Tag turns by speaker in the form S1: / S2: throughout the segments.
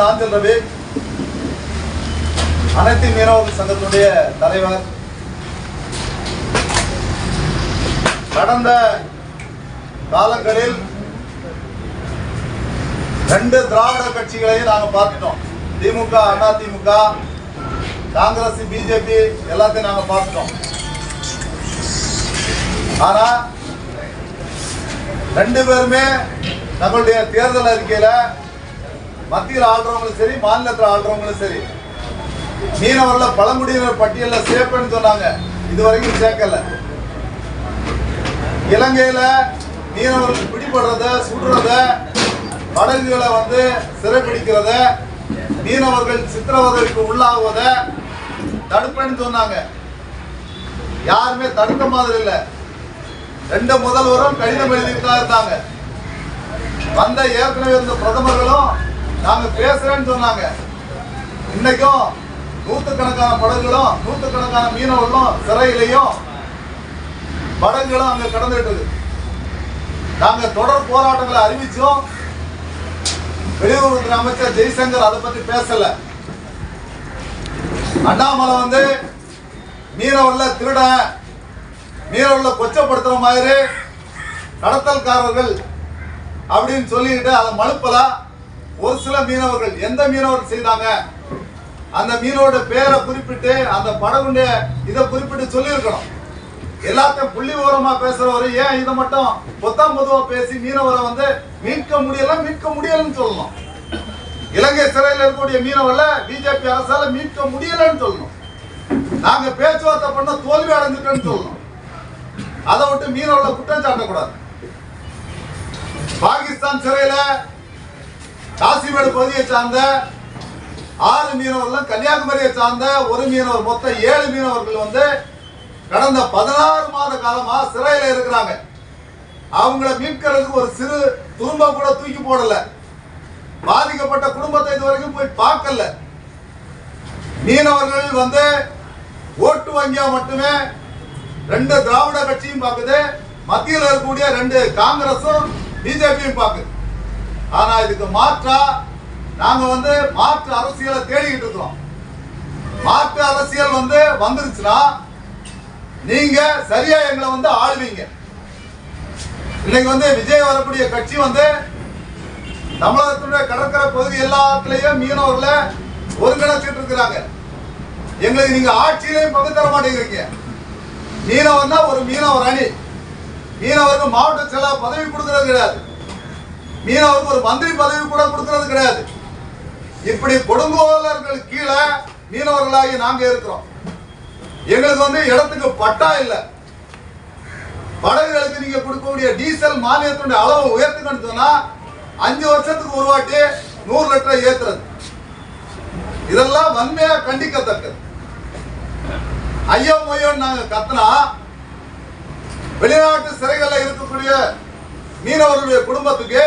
S1: நாஞ்சல் ரவி அனைத்து மீனவர்கள் சங்கத்தினுடைய தலைவர். கடந்த காலங்களில் ரெண்டு திராவிட கட்சிகளையும் நாங்கள் பார்த்துட்டோம். திமுக அண்ணா திமுக காங்கிரஸ் பிஜேபி எல்லாத்தையும் நாங்கள் பார்த்துட்டோம். ஆனா ரெண்டு பேருமே நம்மளுடைய தேர்தல் அறிக்கையில மத்தியில் ஆள்றவங்களும் சரி மாநிலத்தில் ஆள்றவங்களும் சரி. மீனவர்ல பழங்குடியினர் பட்டியலில் சேர்ப்பேன்னு சொன்னாங்க. இது வரைக்கும் சேர்க்கல இலங்கையில மீனவர்கள் பிடிபடுறத சுடுறத படகுகளை வந்து சிறைப்பிடிக்கிறத மீனவர்கள் சித்திரவதைக்கு உள்ளாகுவத தடுப்பேன்னு சொன்னாங்க. யாருமே தடுக்க மாதிரி இல்லை. ரெண்டு முதல்வரும் கடிதம் எழுதிட்டு தான் இருந்தாங்க. வந்த ஏற்கனவே இருந்த பிரதமர்களும் நாங்க பேசுறேன்னு சொன்னாங்க. இன்னைக்கும் நூத்துக்கணக்கான படகுகளும் நூத்துக்கணக்கான மீனவர்களும் சிறையிலையும் படகுகளும் அங்க கடந்துட்டு நாங்கள் நாங்க தொடர் போராட்டங்களை அறிவிச்சோம். வெளியுறவுத்துறை அமைச்சர் ஜெய்சங்கர் அதை பத்தி பேசல. அண்ணாமலை வந்து மீனவர்ல திருட மீனவர்களை கொச்சப்படுத்துற மாதிரி கடத்தல்காரர்கள் அப்படின்னு சொல்லிக்கிட்டு அதை மழுப்பல. ஒரு சில மீனவர்கள் எந்த மீனவர்கள் செய்தாங்க? அந்த மீனோட பேரை குறிப்பிட்டு அந்த படகுடைய இதை குறிப்பிட்டு சொல்லியிருக்கணும். எல்லாத்தையும் புள்ளி விவரமா பேசுறவரு ஏன் இதை மட்டும் பொத்தாம் பொதுவா பேசி மீனவரை வந்து மீட்க முடியல மீட்க முடியலன்னு சொல்லணும். இலங்கை சிறையில் இருக்கக்கூடிய மீனவர்களை பிஜேபி அரசால மீட்க முடியலன்னு சொல்லணும். நாங்க பேச்சுவார்த்தை பண்ண தோல்வி அடைஞ்சிட்டோம்னு சொல்லணும். அதை விட்டு மீனவர்களை குற்றம் சாட்டக்கூடாது. பாகிஸ்தான் சிறையில காசிமேடு பகுதியை சார்ந்த ஆறு மீனவர்களும் கன்னியாகுமரியை சார்ந்த ஒரு மீனவர் மொத்தம் ஏழு மீனவர்கள் வந்து கடந்த பதினாறு மாத காலமா சிறையில் இருக்கிறாங்க. அவங்கள மீட்கிறதுக்கு ஒரு சிறு துரும்பம் கூட தூக்கி போடல. பாதிக்கப்பட்ட குடும்பத்தை இது வரைக்கும் போய் பார்க்கல. மீனவர்கள் வந்து ஓட்டு வங்கியா மட்டுமே ரெண்டு திராவிட கட்சியும் பார்க்குது மத்தியில் இருக்கக்கூடிய ரெண்டு காங்கிரஸும் பிஜேபியும் பார்க்குது ஆனா இதுக்கு மாற்றா நாங்க வந்து மாற்று அரசியலை தேடிக்கிட்டு இருக்கிறோம் மாற்று அரசியல் வந்து வந்துருச்சுன்னா நீங்க சரியா எங்களை வந்து ஆளுவீங்க. இன்னைக்கு வந்து விஜய் வரக்கூடிய கட்சி வந்து தமிழகத்துடைய கடற்கரை பகுதி எல்லாத்துலயும் மீனவர்களை ஒருங்கிணைச்சிட்டு இருக்கிறாங்க. எங்களுக்கு நீங்க ஆட்சியிலையும் பங்கு தர மாட்டேங்கிறீங்க. மீனவர்னா ஒரு மீனவர் அணி. மீனவருக்கு மாவட்ட செயலாளர் பதவி கொடுக்கறது கிடையாது. மீனவருக்கு ஒரு மந்திரி பதவி கூட கொடுக்கறது கிடையாது. இப்படி கொடுங்கோலர்கள் கீழே மீனவர்களாகி நாங்க இருக்கிறோம். எங்களுக்கு வந்து இடத்துக்கு பட்டா இல்லை. படகுகளுக்கு நீங்க கொடுக்கக்கூடிய டீசல் மானியத்தினுடைய அளவு உயர்த்துக்கன்னு சொன்னா அஞ்சு வருஷத்துக்கு ஒரு வாட்டி நூறு லிட்டரை ஏத்துறது. இதெல்லாம் வன்மையா கண்டிக்கத்தக்கது. ஐயோ மொய்யோன்னு நாங்க கத்துனா வெளிநாட்டு சிறைகளில் இருக்கக்கூடிய மீனவர்களுடைய குடும்பத்துக்கு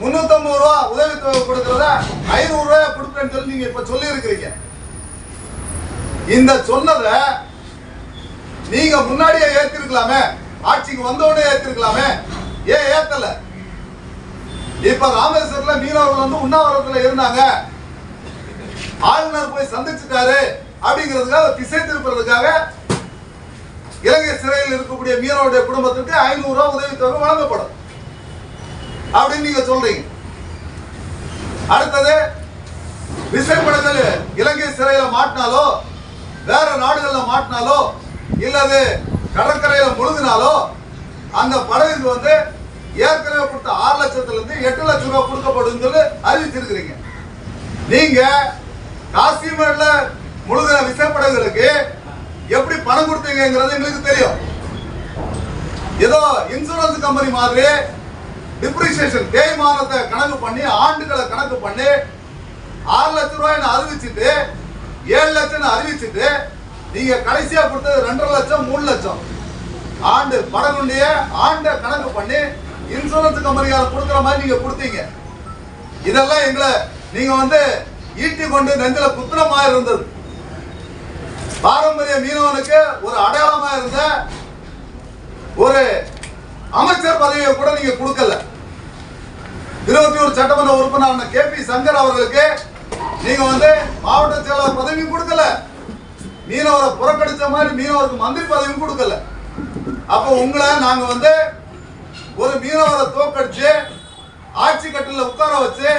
S1: முன்னூத்தம்பது ரூபா உதவித்தொகை கொடுக்கறத ஐநூறு ரூபாய் கொடுப்பேன்னு சொல்லி நீங்க இப்ப சொல்லி இருக்கிறீங்க இந்த சொன்னதை நீங்க முன்னாடியே ஏத்திருக்கலாமே ஆட்சிக்கு வந்தவொடனே ஏத்திருக்கலாமே ஏன் ஏத்தல? இப்ப ராமேஸ்வரத்துல மீனவர்கள் வந்து உண்ணாவிரத்துல இருந்தாங்க. ஆளுநர் போய் சந்திச்சுட்டாரு அப்படிங்கிறதுக்காக திசை திருப்புறதுக்காக இலங்கை சிறையில் இருக்கக்கூடிய மீனவருடைய குடும்பத்திற்கு ஐநூறு ரூபாய் உதவித்தொகை வழங்கப்படும். அப்படின்னு நீங்க சொல்றீங்க. அடுத்தது விசைப்படுதல் இலங்கை சிறையில மாட்டினாலோ வேற நாடுகள்ல மாட்டினாலோ இல்லது கடற்கரையில முழுகினாலோ அந்த படகுக்கு வந்து ஏற்கனவே கொடுத்த ஆறு லட்சத்துல இருந்து எட்டு லட்சம் ரூபாய் கொடுக்கப்படும் சொல்லி அறிவிச்சிருக்கிறீங்க. நீங்க காஷ்மீர்ல முழுகிற விசைப்படகுகளுக்கு எப்படி பணம் கொடுத்தீங்கிறது எங்களுக்கு தெரியும். ஏதோ இன்சூரன்ஸ் கம்பெனி மாதிரி டிப்ரிசியேஷன் தேய்மானத்தை கணக்கு பண்ணி ஆண்டுகளை கணக்கு பண்ணி ஆறு லட்ச ரூபாய்னு அறிவிச்சிட்டு ஏழு லட்சம்னு அறிவிச்சிட்டு நீங்க கடைசியா கொடுத்தது ரெண்டரை லட்சம் மூணு லட்சம். ஆண்டு படகுண்டிய ஆண்டை கணக்கு பண்ணி இன்சூரன்ஸ் கம்பெனியால கொடுக்குற மாதிரி நீங்க கொடுத்தீங்க. இதெல்லாம் எங்களை நீங்க வந்து ஈட்டி கொண்டு நெஞ்சில குத்துற இருந்தது. பாரம்பரிய மீனவனுக்கு ஒரு அடையாளமா இருந்த ஒரு அமைச்சர் பதவியை கூட நீங்க கொடுக்கல. திருவத்தியூர் சட்டமன்ற உறுப்பினர் கே பி சங்கர் அவர்களுக்கு நீங்க வந்து மாவட்ட செயலாளர் பதவியும் கொடுக்கல. மீனவரை புறக்கணிச்ச மாதிரி மீனவருக்கு மந்திரி பதவியும் கொடுக்கல. அப்போ உங்களை நாங்க வந்து ஒரு மீனவரை தோக்கடிச்சு ஆட்சி கட்டில உட்கார வச்சு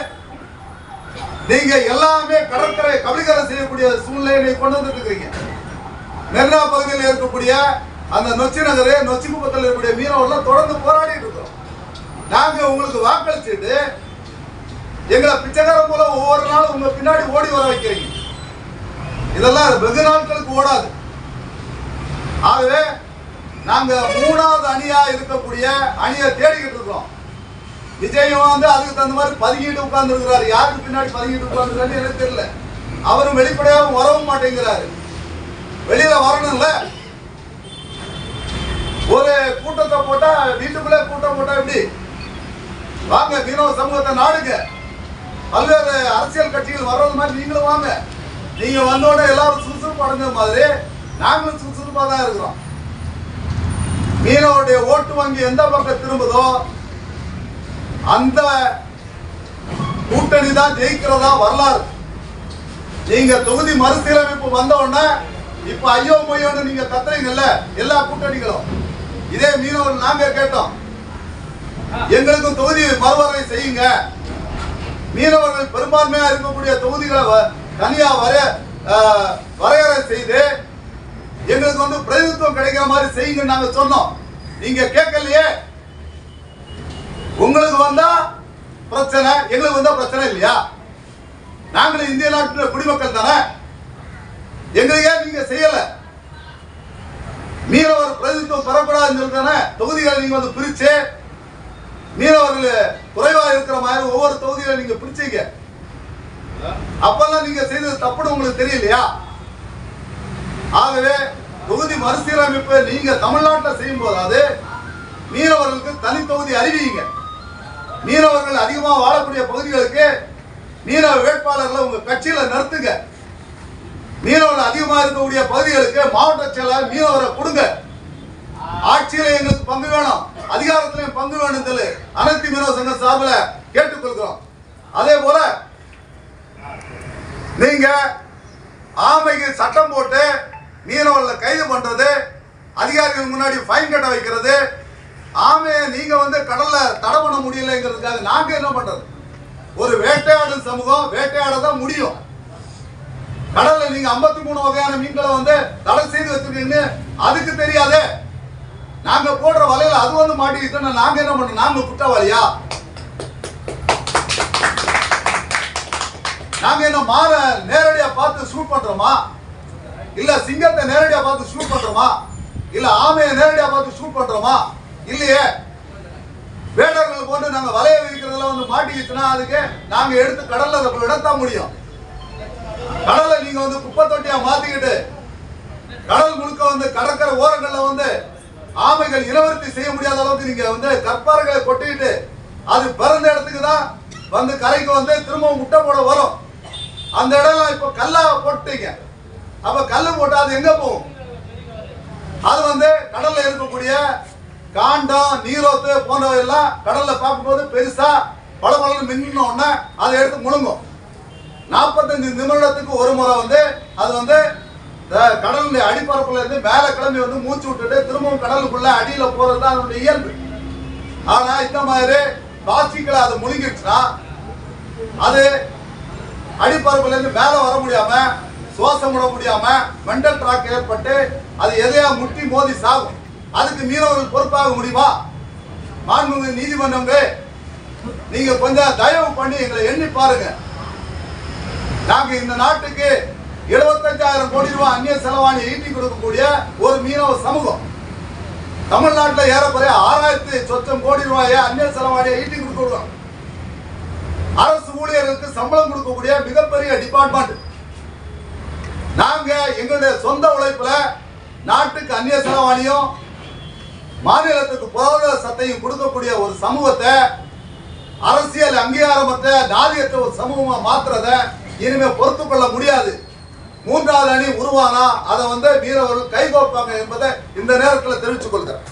S1: நீங்க எல்லாமே கடற்கரை கபலீகரம் செய்யக்கூடிய சூழ்நிலையை கொண்டு வந்துட்டு இருக்கிறீங்க மெரினா பகுதியில் இருக்கக்கூடிய அந்த நொச்சி நகர் நொச்சி குப்பத்தில் இருக்கக்கூடிய மீனவர்கள் தொடர்ந்து போராடிட்டு இருக்கிறோம். நாங்க உங்களுக்கு வாக்களிச்சுட்டு எங்களை பிச்சைக்காரன் போல ஒவ்வொரு நாளும் உங்க பின்னாடி ஓடி வர வைக்கிறீங்க. இதெல்லாம் வெகு நாட்களுக்கு ஓடாது. ஆகவே நாங்க மூணாவது அணியா இருக்கக்கூடிய அணியை தேடிக்கிட்டு இருக்கோம் விஜயம் வந்து அதுக்கு தகுந்த மாதிரி பதுங்கிட்டு உட்கார்ந்து இருக்கிறாரு யாருக்கு பின்னாடி பதுங்கிட்டு உட்கார்ந்து எனக்கு தெரியல. அவரும் வெளிப்படையாகவும் வரவும் மாட்டேங்கிறாரு. வெளியில வரணும்ல ஒரு கூட்டத்தை போட்டா வீட்டுக்குள்ளே கூட்டம் போட்டா எப்படி? வாங்க மீனவ சமூகத்தை நாடுங்க. பல்வேறு அரசியல் கட்சிகள் வர்றது மாதிரி நீங்களும் வாங்க. நீங்க வந்தோட எல்லாரும் சுறுசுறுப்பு அடைஞ்ச மாதிரி நாங்களும் சுறுசுறுப்பா தான் இருக்கிறோம். மீனவருடைய ஓட்டு வங்கி எந்த பக்கம் திரும்புதோ அந்த கூட்டணி தான் ஜெயிக்கிறதா வரலாறு. நீங்க தொகுதி மறுசீரமைப்பு வந்த உடனே இப்ப ஐயோ மொய்யோன்னு நீங்க கத்துறீங்கல்ல எல்லா கூட்டணிகளும். இதே மீனவர் நாங்க கேட்டோம். எங்களுக்கும் தொகுதி மறுவரை செய்யுங்க. மீனவர்கள் பெரும்பான்மையா இருக்கக்கூடிய தொகுதிகளை வ- தனியா வர வரையறை செய்து எங்களுக்கு வந்து பிரதிநிதித்துவம் கிடைக்கிற மாதிரி செய்யுங்க நாங்க சொன்னோம். நீங்க கேட்கலையே. உங்களுக்கு வந்தா பிரச்சனை எங்களுக்கு வந்தா பிரச்சனை இல்லையா? நாங்களும் இந்திய நாட்டு குடிமக்கள் தானே. எங்களுக்கே ஏன் நீங்க செய்யல? மீனவர் பிரதிநிதித்துவம் பெறக்கூடாதுன்னு சொல்லி தானே தொகுதிகளை நீங்க வந்து பிரிச்சு மீனவர்கள் குறைவா இருக்கிற மாதிரி ஒவ்வொரு தொகுதியில நீங்க பிடிச்சீங்க. அப்பெல்லாம் நீங்க செய்தது தப்புன்னு உங்களுக்கு தெரியலையா? ஆகவே தொகுதி மறுசீரமைப்பு நீங்க தமிழ்நாட்டில் செய்யும் போதாவது மீனவர்களுக்கு தனி தொகுதி அறிவிங்க மீனவர்கள் அதிகமாக வாழக்கூடிய பகுதிகளுக்கு மீனவ வேட்பாளர்களை உங்க கட்சியில நிறுத்துங்க. மீனவர்கள் அதிகமாக இருக்கக்கூடிய பகுதிகளுக்கு மாவட்ட செயலாளர் மீனவரை கொடுங்க. ஆட்சியில் எங்களுக்கு பங்கு வேணும். அதிகாரத்திலையும் பங்கு வேண்டும் சொல்லி அனைத்து மீனவ சங்க சார்பில் கேட்டுக்கொள்கிறோம். அதே போல நீங்க ஆமைக்கு சட்டம் போட்டு மீனவர்களை கைது பண்றது அதிகாரிகள் முன்னாடி ஃபைன் கட்ட வைக்கிறது ஆமையை நீங்க வந்து கடல்ல தடை பண்ண முடியலைங்கிறதுக்காக நாங்க என்ன பண்றது? ஒரு வேட்டையாடும் சமூகம் வேட்டையாட தான் முடியும். கடல்ல நீங்க 53 மூணு வகையான மீன்களை வந்து தடை செய்து வச்சிருக்கீங்கன்னு அதுக்கு தெரியாதே. நாங்க போடுற வலையில அது வந்து மாட்டிக்கிட்டோம்னா நாங்க என்ன பண்ணோம் நாங்க குற்றவாளியா? நாங்க என்ன மாற நேரடியா பார்த்து ஷூட் பண்றோமா? இல்ல சிங்கத்தை நேரடியா பார்த்து ஷூட் பண்றோமா? இல்ல ஆமையை நேரடியா பார்த்து ஷூட் பண்றோமா? இல்லையே. வேடர்கள் போட்டு நாங்க வலைய விரிக்கிறதுல வந்து மாட்டிக்கிச்சுன்னா அதுக்கு நாங்க எடுத்து கடல்ல அதை முடியும். கடலை நீங்க வந்து குப்பை தொட்டியா மாத்திக்கிட்டு கடல் முழுக்க வந்து கடற்கரை ஓரங்கள்ல வந்து ஆமைகள் இனவர்த்தி செய்ய முடியாத அளவுக்கு நீங்க வந்து கற்பாறைகளை கொட்டிட்டு அது பிறந்த இடத்துக்கு தான் வந்து கரைக்கு வந்து திரும்ப முட்டை போட வரும். அந்த இடம் இப்போ கல்லா போட்டீங்க அப்ப கல் போட்டா அது எங்க போகும்? அது வந்து கடல்ல இருக்கக்கூடிய காண்டம் நீரோத்து போன்றவை எல்லாம் கடல்ல பார்க்கும்போது பெருசா பளபளன்னு மின்ன உடனே அதை எடுத்து முழுங்கும். நாற்பத்தஞ்சு நிமிடத்துக்கு ஒரு முறை வந்து அது வந்து கடலுடைய அடிப்பரப்புல இருந்து மேல கிளம்பி வந்து மூச்சு விட்டுட்டு திரும்பவும் கடலுக்குள்ள அடியில போறது தான் அதனுடைய இயல்பு. ஆனா இந்த மாதிரி பிளாஸ்டிக்ல அது முழுங்கிடுச்சுன்னா அது அடிப்பரப்புல இருந்து மேல வர முடியாம சுவாசம் விட முடியாம மெண்டல் ட்ராக் ஏற்பட்டு அது எதையா முட்டி மோதி சாகும். அதுக்கு மீனவர்கள் பொறுப்பாக முடியுமா? மாண்புமிகு நீதிமன்றங்கள் நீங்க கொஞ்சம் தயவு பண்ணி எங்களை எண்ணி பாருங்க. நாங்க இந்த நாட்டுக்கு 75000 கோடி ரூபாய் அந்நிய செலவாணி ஈட்டி கொடுக்கக்கூடிய ஒரு மீனவ சமூகம். தமிழ்நாட்டில் ஏறக்குறைய ஆறாயிரத்தி சொச்சம் கோடி ரூபாயை அந்நிய செலவாணியை ஈட்டி கொடுக்கிறோம் அரசு ஊழியர்களுக்கு சம்பளம் கொடுக்கக்கூடிய மிகப்பெரிய டிபார்ட்மெண்ட் நாங்க எங்களுடைய சொந்த உழைப்புல நாட்டுக்கு அந்நிய செலவாணியும் மாநிலத்துக்கு பொருளாதார சத்தையும் கொடுக்கக்கூடிய ஒரு சமூகத்தை அரசியல் அங்கீகாரமற்ற நாதியற்ற ஒரு சமூகமா மாத்துறத இனிமே பொறுத்து கொள்ள முடியாது. மூன்றாவது அணி உருவானா? அதை வந்து வீரர்கள் கைகோப்பாங்க என்பதை இந்த நேரத்தில் தெரிவித்துக் கொள்கிறேன்.